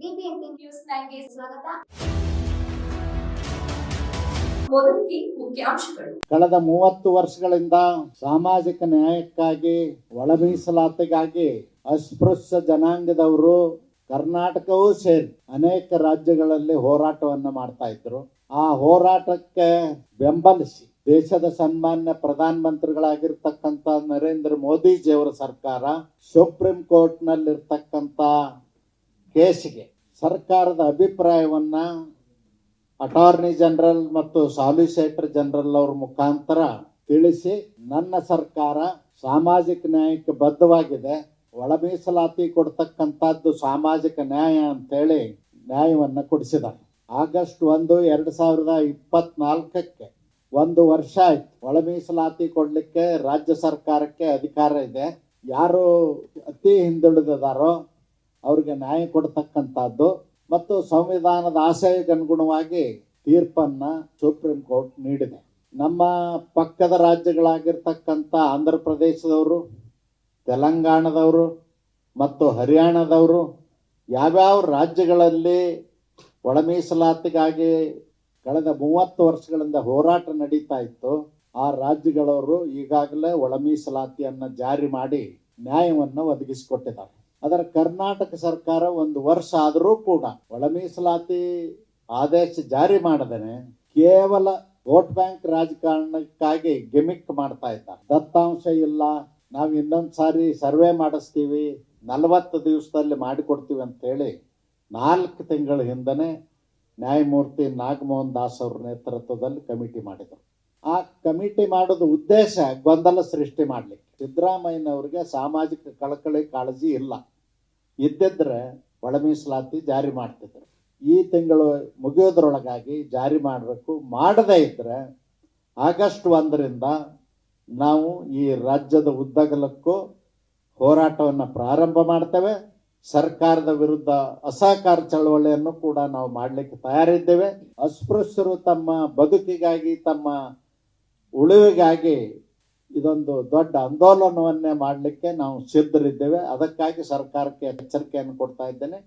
News ಸ್ವಾಗತ. ಕಳೆದ ಮೂವತ್ತು ವರ್ಷಗಳಿಂದ ಸಾಮಾಜಿಕ ನ್ಯಾಯಕ್ಕಾಗಿ ಒಳ ಮೀಸಲಾತಿಗಾಗಿ ಅಸ್ಪೃಶ್ಯ ಜನಾಂಗದವರು ಕರ್ನಾಟಕವೂ ಸೇರಿ ಅನೇಕ ರಾಜ್ಯಗಳಲ್ಲಿ ಹೋರಾಟವನ್ನ ಮಾಡ್ತಾ ಇದ್ರು. ಆ ಹೋರಾಟಕ್ಕೆ ಬೆಂಬಲಿಸಿ ದೇಶದ ಸನ್ಮಾನ್ಯ ಪ್ರಧಾನ ಮಂತ್ರಿಗಳಾಗಿರ್ತಕ್ಕಂಥ ನರೇಂದ್ರ ಮೋದಿಜಿಯವರ ಸರ್ಕಾರ ಸುಪ್ರೀಂ ಕೋರ್ಟ್ ನಲ್ಲಿರ್ತಕ್ಕಂಥ ಕೇಸಿಗೆ ಸರ್ಕಾರದ ಅಭಿಪ್ರಾಯವನ್ನ ಅಟಾರ್ನಿ ಜನರಲ್ ಮತ್ತು ಸಾಲಿಸಿಟರ್ ಜನರಲ್ ಅವ್ರ ಮುಖಾಂತರ ತಿಳಿಸಿ ನನ್ನ ಸರ್ಕಾರ ಸಾಮಾಜಿಕ ನ್ಯಾಯಕ್ಕೆ ಬದ್ಧವಾಗಿದೆ. ಒಳ ಮೀಸಲಾತಿ ಕೊಡ್ತಕ್ಕಂಥದ್ದು ಸಾಮಾಜಿಕ ನ್ಯಾಯ ಅಂತೇಳಿ ನ್ಯಾಯವನ್ನ ಕೊಡಿಸಿದ ಆಗಸ್ಟ್ ಒಂದು, ಎರಡ್ ಸಾವಿರದ ಇಪ್ಪತ್ನಾಲ್ಕಕ್ಕೆ ಒಂದು ವರ್ಷ ಆಯ್ತು. ಒಳ ಮೀಸಲಾತಿ ಕೊಡ್ಲಿಕ್ಕೆ ರಾಜ್ಯ ಸರ್ಕಾರಕ್ಕೆ ಅಧಿಕಾರ ಇದೆ. ಯಾರು ಅತಿ ಹಿಂದುಳಿದಿದಾರೋ ಅವ್ರಿಗೆ ನ್ಯಾಯ ಕೊಡ್ತಕ್ಕಂಥದ್ದು ಮತ್ತು ಸಂವಿಧಾನದ ಆಶಯಕ್ಕೆ ಅನುಗುಣವಾಗಿ ತೀರ್ಪನ್ನ ಸುಪ್ರೀಂ ಕೋರ್ಟ್ ನೀಡಿದೆ. ನಮ್ಮ ಪಕ್ಕದ ರಾಜ್ಯಗಳಾಗಿರ್ತಕ್ಕಂಥ ಆಂಧ್ರ ಪ್ರದೇಶದವರು ತೆಲಂಗಾಣದವರು ಮತ್ತು ಹರಿಯಾಣದವರು ಯಾವ್ಯಾವ ರಾಜ್ಯಗಳಲ್ಲಿ ಒಳ ಮೀಸಲಾತಿಗಾಗಿ ಕಳೆದ ಮೂವತ್ತು ವರ್ಷಗಳಿಂದ ಹೋರಾಟ ನಡೀತಾ ಇತ್ತು ಆ ರಾಜ್ಯಗಳವರು ಈಗಾಗಲೇ ಒಳ ಮೀಸಲಾತಿಯನ್ನ ಜಾರಿ ಮಾಡಿ ನ್ಯಾಯವನ್ನು ಒದಗಿಸಿಕೊಟ್ಟಿದ್ದಾರೆ. ಅದರ ಕರ್ನಾಟಕ ಸರ್ಕಾರ ಒಂದು ವರ್ಷ ಆದರೂ ಕೂಡ ಒಳ ಮೀಸಲಾತಿ ಆದೇಶ ಜಾರಿ ಮಾಡದೇನೆ ಕೇವಲ ವೋಟ್ ಬ್ಯಾಂಕ್ ರಾಜಕಾರಣಕ್ಕಾಗಿ ಗಿಮಿಕ್ ಮಾಡ್ತಾ ಇದ್ದಾರೆ. ದತ್ತಾಂಶ ಇಲ್ಲ. ನಾವು ಇನ್ನೊಂದು ಸಾರಿ ಸರ್ವೆ ಮಾಡಿಸ್ತೀವಿ. ನಲವತ್ತು ದಿವಸದಲ್ಲಿ ಮಾಡಿಕೊಡ್ತೀವಿ ಅಂತ ಹೇಳಿ ನಾಲ್ಕು ತಿಂಗಳ ಹಿಂದನೆ ನ್ಯಾಯಮೂರ್ತಿ ನಾಗಮೋಹನ್ ದಾಸ್ ಅವ್ರ ನೇತೃತ್ವದಲ್ಲಿ ಕಮಿಟಿ ಮಾಡಿದರು. ಆ ಕಮಿಟಿ ಮಾಡೋದು ಉದ್ದೇಶ ಗೊಂದಲ ಸೃಷ್ಟಿ ಮಾಡಲಿಕ್ಕೆ. ಸಿದ್ದರಾಮಯ್ಯನವ್ರಿಗೆ ಸಾಮಾಜಿಕ ಕಳಕಳಿ ಕಾಳಜಿ ಇಲ್ಲ. ಇದ್ದಿದ್ರೆ ಒಳ ಮೀಸಲಾತಿ ಜಾರಿ ಮಾಡ್ತಿದ್ರು. ಈ ತಿಂಗಳು ಮುಗಿಯೋದ್ರೊಳಗಾಗಿ ಜಾರಿ ಮಾಡಬೇಕು. ಮಾಡದೇ ಇದ್ರೆ ಆಗಸ್ಟ್ ಒಂದರಿಂದ ನಾವು ಈ ರಾಜ್ಯದ ಉದ್ದಗಲಕ್ಕೂ ಹೋರಾಟವನ್ನು ಪ್ರಾರಂಭ ಮಾಡ್ತೇವೆ. ಸರ್ಕಾರದ ವಿರುದ್ಧ ಅಸಹಕಾರ ಚಳವಳಿಯನ್ನು ಕೂಡ ನಾವು ಮಾಡಲಿಕ್ಕೆ ತಯಾರಿದ್ದೇವೆ. ಅಸ್ಪೃಶ್ಯರು ತಮ್ಮ ಬದುಕಿಗಾಗಿ, ತಮ್ಮ ಉಳಿವಿಗಾಗಿ ಇದೊಂದು ದೊಡ್ಡ ಆಂದೋಲನವನ್ನೇ ಮಾಡಲಿಕ್ಕೆ ನಾವು ಸಿದ್ಧರಿದ್ದೇವೆ. ಅದಕ್ಕಾಗಿ ಸರ್ಕಾರಕ್ಕೆ ಎಚ್ಚರಿಕೆಯನ್ನು ಕೊಡ್ತಾ ಇದ್ದೇನೆ.